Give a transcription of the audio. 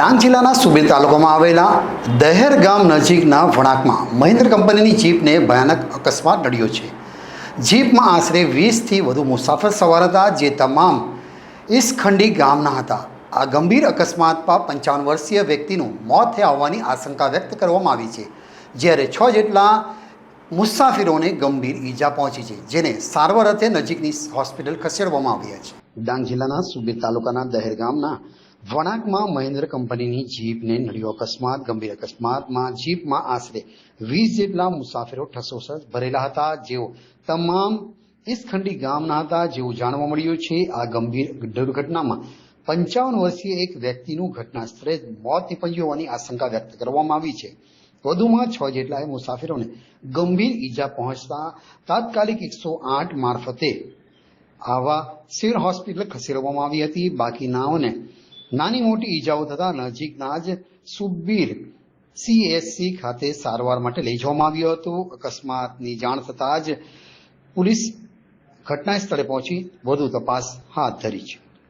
ડાંગ જિલ્લાના સુબીર તાલુકામાં આવેલા દહેર ગામ નજીકના વણાકમાં મહિન્દ્ર કંપનીની જીપને ભયાનક અકસ્માત નડ્યો છે. જીપમાં આશરે વીસથી વધુ મુસાફર સવાર હતા, જે તમામ ઈસખંડી ગામના હતા. આ ગંભીર અકસ્માતમાં પંચાવન વર્ષીય વ્યક્તિનું મોત થયા હોવાની આશંકા વ્યક્ત કરવામાં આવી છે, જ્યારે છ જેટલા મુસાફરોને ગંભીર ઈજા પહોંચી છે, જેને સારવાર અર્થે નજીકની હોસ્પિટલ ખસેડવામાં આવ્યા છે. ડાંગ જિલ્લાના સુબીર તાલુકાના દહેર ગામના વણાકમાં મહેન્દ્ર કંપનીની જીપને નડ્યો અકસ્માત, ગંભીર અકસ્માતમાં જીપમાં આશરે વીસ જેટલા મુસાફરો ઠસોઠસ ભરેલા હતા. જેઓ તમામ ઇસખંડી ગામના હતા. જેવું જાણવા મળ્યું છે, આ ગંભીર દુર્ઘટનામાં પંચાવન વર્ષીય એક વ્યક્તિનું ઘટના સ્થળે મોત નીપજ્યું હોવાની આશંકા વ્યક્ત કરવામાં આવી છે. વધુમાં છ જેટલા મુસાફરોને ગંભીર ઈજા પહોંચતા તાત્કાલિક એકસો આઠ મારફતે આવા સિવિલ હોસ્પિટલ ખસેડવામાં આવી હતી. બાકીનાઓને નાની મોટી ઈજાઓ થતા નજીકના જ સુબીર સીએસસી ખાતે સારવાર માટે લઈ જવામાં આવ્યો હતો. અકસ્માતની જાણ થતાં જ પોલીસ ઘટના સ્થળે પહોંચી વધુ તપાસ હાથ ધરી છે.